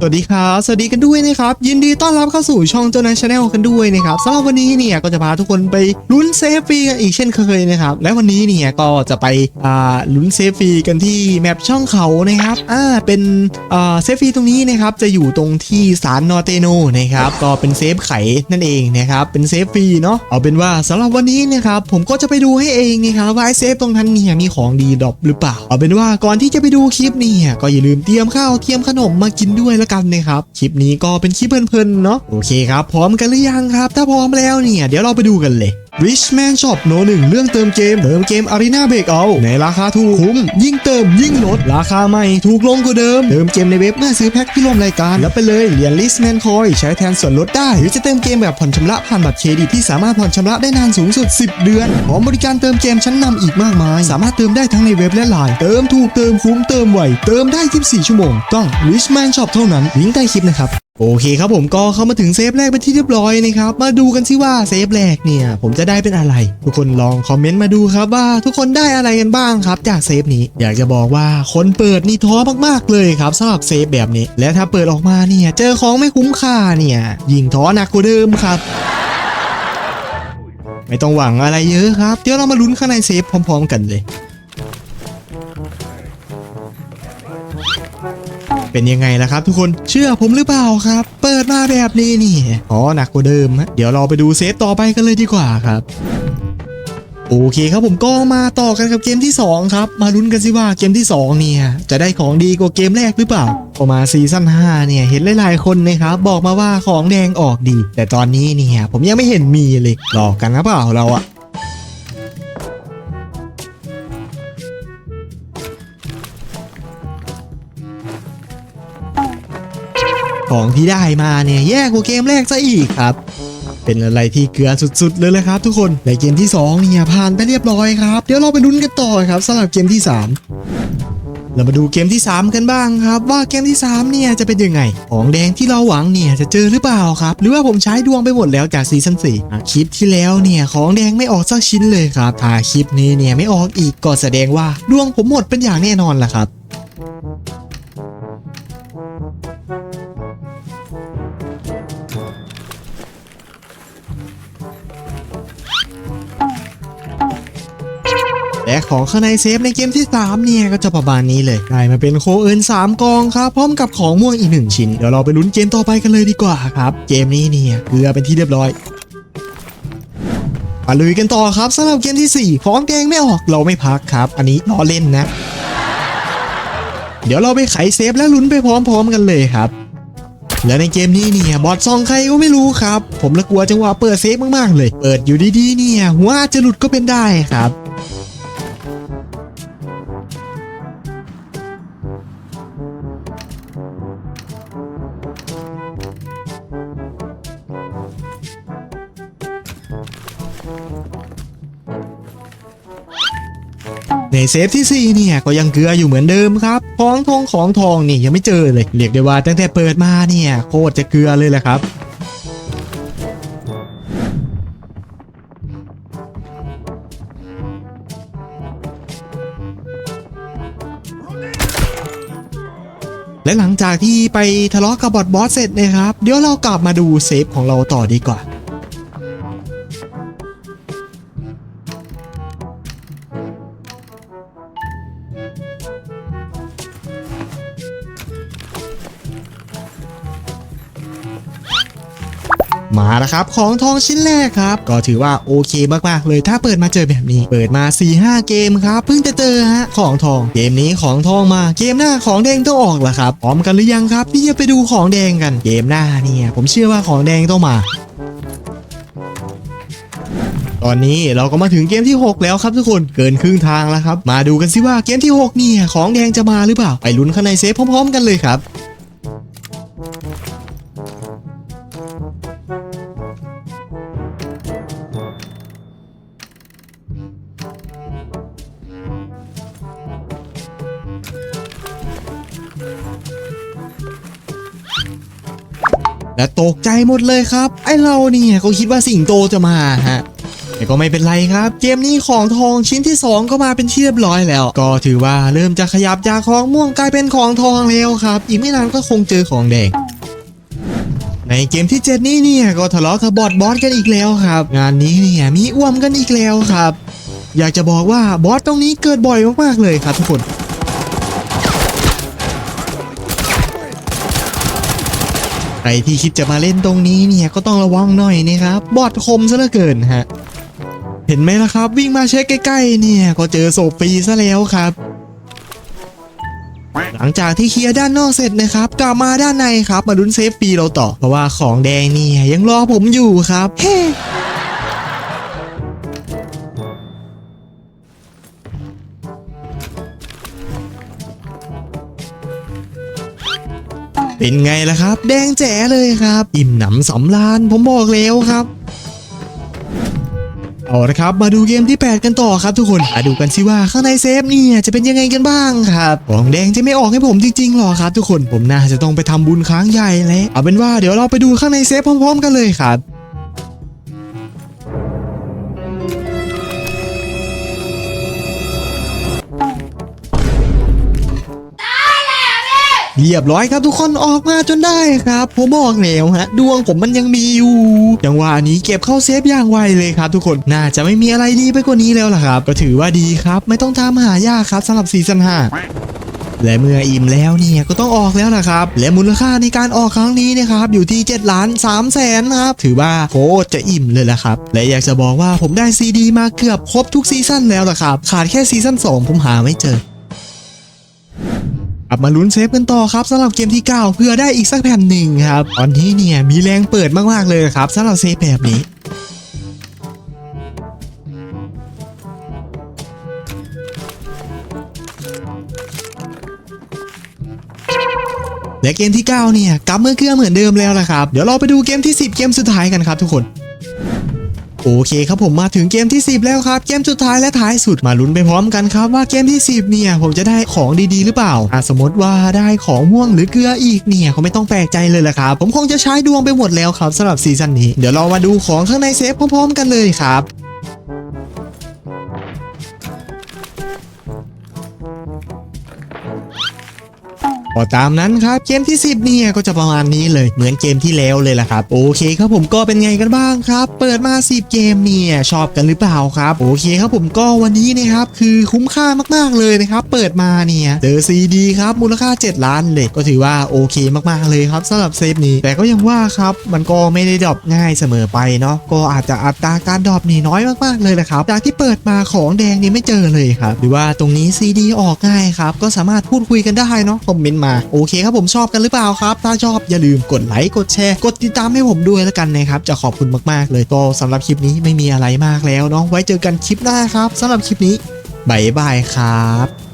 สวัสดีครับ สวัสดีกันด้วยนะครับ ยินดีต้อนรับเข้าสู่ช่องเจ้านายชาแนลกันด้วยนะครับสำหรับวันนี้เนี่ยก็จะพาทุกคนไปลุ้นเซฟฟรีกันอีกเช่นเคยนะครับ และวันนี้เนี่ยก็จะไปอ่าลุ้นเซฟฟรีกันที่แมปช่องเขานะครับอ่าเป็นอ่าเซฟฟรีตรงนี้นะครับจะอยู่ตรงที่ศาลนอเตโนนะครับก็เป็นเซฟไขนั่นเองนะครับเป็นเซฟฟรีเนาะเอาเป็นว่าสำหรับวันนี้นะครับผมก็จะไปดูให้เองนะครับว่าไอเซฟตรงนั้นเนี่ยมีของดีดรอปหรือเปล่า เอาเป็นว่าก่อนที่จะไปดูคลิปเนี่ยก็อย่าลืมเตรียมข้าวเตรียมขนมมากินด้วยลกันนะครับ คลิปนี้ก็เป็นคลิปเพลินๆเนาะ โอเคครับ พร้อมกันหรือยังครับ ถ้าพร้อมแล้วเนี่ย เดี๋ยวเราไปดูกันเลย Richman Shop โนหนึ่งเรื่องเติมเกม เติมเกม Arena Breakout ในราคาถูกคุ้ม ยิ่งเติมยิ่งลด ราคาใหม่ ถูกลงกว่าเดิม เติมเกมในเว็บเมื่อซื้อแพ็คที่ร่วมรายการ แล้วไปเลยเหรียญ Richman Coin ใช้แทนส่วนลดได้ หรือจะเติมเกมแบบผ่อนชำระผ่านบัตรเครดิตที่สามารถผ่อนชำระได้นานสูงสุด 10 เดือนพร้อมบริการเติมเกมชั้นนำอีกมากมาย สามารถเติมได้ทั้งในเว็บและไลน์เติมถูกเติมคุ้มเติมไวเติมได้ 24 ชั่วโมง ต้อง Richman Shop เท่านั้นลิงก์ใต้คลิปนะครับ โอเคครับผมก็เข้ามาถึงเซฟแรกเป็นที่เรียบร้อยนะครับ มาดูกันสิว่าเซฟแรกเนี่ย ผมจะได้เป็นอะไร ทุกคนลองคอมเมนต์มาดูครับว่าทุกคนได้อะไรกันบ้างครับ จากเซฟนี้อยากจะบอกว่าคนเปิดนี่ท้อมากๆเลยครับสำหรับเซฟแบบนี้ และถ้าเปิดออกมาเนี่ย เจอของไม่คุ้มค่าเนี่ยยิ่งท้อหนักกว่าเดิมครับไม่ต้องหวังอะไรเยอะครับ เดี๋ยวเรามาลุ้นข้างในเซฟพร้อม ๆ กันเลย เป็นยังไงล่ะครับ ทุกคนเชื่อผมหรือเปล่าครับ เปิดมาแบบนี้นี่อ๋อหนักกว่าเดิมฮะเดี๋ยวเราไปดูเซฟต่อไปกันเลยดีกว่าครับโอเคครับผมก็มาต่อกันกับเกมที่ 2 ครับ มาลุ้นกันสิว่าเกมที่ 2 เนี่ย จะได้ของดีกว่าเกมแรกหรือเปล่าพอมาซีซั่น5เนี่ยเห็นหลายๆคนนะครับ บอกมาว่าของแดงออกดี แต่ตอนนี้เนี่ยผมยังไม่เห็นมีเลยหลอกกันหรือเปล่าเราอะ ของที่ได้มาเนี่ยแย่กว่าเกมแรกซะอีกครับ เป็นอะไรที่เกลือสุดๆเลยเลยครับ ทุกคนในเกมที่2เนี่ยผ่านไปเรียบร้อยครับ เดี๋ยวเราไปลุ้นกันต่อครับสำหรับเกมที่ 3เรามาดูเกมที่ 3 กันบ้างครับ ว่าเกมที่3เนี่ยจะเป็นยังไง ของแดงที่เราหวังเนี่ยจะเจอหรือเปล่าครับ หรือว่าผมใช้ดวงไปหมดแล้วจากซีซั่น4อ่คลิปที่แล้วเนี่ยของแดงไม่ออกสักชิ้นเลยครับถ้าคลิปนี้เนี่ยไม่ออกอีกก็แสดงว่าดวงผมหมดเป็นอย่างแน่นอนล่ะครับ ของข้างในเซฟในเกมที่ 3 เนี่ยก็จะประมาณนี้เลยได้มาเป็นโคเอิน3กองครับพร้อมกับของม่วงอีก 1 ชิ้น เดี๋ยวเราไปลุ้นเกมต่อไปกันเลยดีกว่าครับ เกมนี้เนี่ยเกลือเป็นที่เรียบร้อยมาลุยกันต่อครับสำหรับเกมที่ 4 ของแดงไม่ออกเราไม่พักครับ อันนี้ล้อเล่นนะ เดี๋ยวเราไปไขเซฟและลุ้นไปพร้อมๆกันเลยครับและในเกมนี้เนี่ยบอทซองใครก็ไม่รู้ครับ ผมละกลัวจังหวะเปิดเซฟมากๆเลย เปิดอยู่ดีๆเนี่ยหัวอาจะหลุดก็เป็นได้ครับ ในเซฟที่ 4 เนี่ยก็ยังเกลืออยู่เหมือนเดิมครับของทองของทองนี่ยังไม่เจอเลย เรียกได้ว่าตั้งแต่เปิดมาเนี่ยโคตรจะเกลือเลยแหละครับและหลังจากที่ไปทะเลาะกับบอทบอสเสร็จนะครับ เดี๋ยวเรากลับมาดูเซฟของเราต่อดีกว่า มาแล้วครับ ของทองชิ้นแรกครับ ก็ถือว่าโอเคมากๆเลยถ้าเปิดมาเจอแบบนี้ เปิดมา 4-5 เกมครับ เพิ่งจะเจอฮะของทอง เกมนี้ของทองมา เกมหน้าของแดงต้องออกละครับพร้อมกันหรือยังครับที่จะไปดูของแดงกัน เกมหน้าเนี่ยผมเชื่อว่าของแดงต้องมาตอนนี้เราก็มาถึงเกมที่ 6 แล้วครับทุกคนเกินครึ่งทางแล้วครับ มาดูกันสิว่าเกมที่6เนี่ยของแดงจะมาหรือเปล่า ไปลุ้นข้างในเซฟพร้อม ๆ กันเลยครับ และตกใจหมดเลยครับ ไอเราเนี่ยก็คิดว่าสิงโตจะมาฮะแต่ก็ไม่เป็นไรครับ เกมนี้ของทองชิ้นที่ 2 ก็มาเป็นที่เรียบร้อยแล้ว ก็ถือว่าเริ่มจะขยับจากของม่วงกลายเป็นของทองแล้วครับ อีกไม่นานก็คงเจอของแดงในเกมที่ 7 นี้เนี่ยก็ทะเลาะกับบอสบอสกันอีกแล้วครับ งานนี้เนี่ยมีอ้วมกันอีกแล้วครับ อยากจะบอกว่าบอสตรงนี้เกิดบ่อยมากๆเลยครับทุกคน รที่คิดจะมาเล่นตรงนี้เนี่ยก็ต้องระวังหน่อยนะครับบอดคมซะเหลือเกินฮะเห็นไหมล่ะครับ วิ่งมาเช็คใกล้ๆเนี่ยก็เจอศพฟรีซะแล้วครับ หลังจากที่เคลียร์ด้านนอกเสร็จนะครับกลับมาด้านในครับมาลุ้นเซฟฟรีเราต่อ เพราะว่าของแดงเนี่ยยังรอผมอยู่ครับเฮ้ เป็นไงล่ะครับ แดงแจ๋เลยครับ อิ่มหนำสำราญผมบอกแล้วครับเอาละครับมาดูเกมที่ 8 กันต่อครับทุกคนมาดูกันสิว่าข้างในเซฟเนี่ยจะเป็นยังไงกันบ้างครับของแดงจะไม่ออกให้ผมจริงๆหรอครับ ทุกคนผมน่าจะต้องไปทำบุญค้างใหญ่แล้วเอาเป็นว่าเดี๋ยวเราไปดูข้างในเซฟพร้อม ๆ กันเลยครับ เรียบร้อยครับทุกคนออกมาจนได้ครับผมบอกแล้วฮะ ดวงผมมันยังมีอยู่จังหวะนี้เก็บเข้าเซฟอย่างไวเลยครับทุกคนน่าจะไม่มีอะไรดีไปกว่านี้แล้วล่ะครับ ก็ถือว่าดีครับ ไม่ต้องตามหายากครับสำหรับซีซั่น5และเมื่ออิ่มแล้วเนี่ยก็ต้องออกแล้วนะครับ และมูลค่าในการออกครั้งนี้นะครับอยู่ที่7ล้าน3แสนครับถือว่าโคตรจะอิ่มเลยละครับ และอยากจะบอกว่าผมได้ซีดีมาเกือบครบทุกซีซั่นแล้วละครับ ขาดแค่ซีซั่น2ผมหาไม่เจอ กลับมาลุ้นเซฟกันต่อครับสำหรับเกมที่ 9 เพื่อได้อีกสักแผ่นหนึ่งครับ ตอนนี้เนี่ยมีแรงเปิดมากๆเลยครับสำหรับเซฟแบบนี้และเกมที่ 9 เนี่ยกลับเมื่อเกือเหมือนเดิมแล้วนะครับ เดี๋ยวเราไปดูเกมที่ 10 เกมสุดท้ายกันครับทุกคน โอเคครับผมมาถึงเกมที่ 10 แล้วครับ เกมสุดท้ายและท้ายสุดมาลุ้นไปพร้อมกันครับว่าเกมที่ 10 เนี่ย ผมจะได้ของดีๆ หรือเปล่าสมมติว่าได้ของม่วงหรือเกลืออีกเนี่ยเขาไม่ต้องแปลกใจเลยละครับ ผมคงจะใช้ดวงไปหมดแล้วครับสำหรับซีซั่นนี้ เดี๋ยวเรามาดูของข้างในเซฟพร้อมๆกันเลยครับ ก็ตามนั้นครับเกมที่ 10เนี่ยก็จะประมาณนี้เลยเหมือนเกมที่แล้วเลยล่ะครับ โอเคครับผมก็เป็นไงกันบ้างครับ เปิดมา 10 เกมเนี่ยชอบกันหรือเปล่าครับ โอเคครับผมก็วันนี้นะครับคือคุ้มค่ามากๆเลยนะครับ เปิดมาเนี่ยเจอซีดีครับมูลค่า 7 ล้านเลยก็ถือว่าโอเคมากๆเลยครับสำหรับเซฟนี้แต่ก็ยังว่าครับมันก็ไม่ได้ดรอปง่ายเสมอไปเนาะก็อาจจะอัตราการดรอปนี่น้อยมากๆเลยนะครับจากที่เปิดมาของแดงนี่ไม่เจอเลยครับหรือว่าตรงนี้ซีดีออกง่ายครับก็สามารถพูดคุยกันได้เนาะคอมเมนต์มามา โอเคครับผมชอบกันหรือเปล่าครับ ถ้าชอบอย่าลืมกดไลค์กดแชร์ กดติดตามให้ผมด้วยแล้วกันนะครับ จะขอบคุณมากๆเลยก็สำหรับคลิปนี้ไม่มีอะไรมากแล้วเนาะไว้เจอกันคลิปหน้าครับสำหรับคลิปนี้บายบายครับ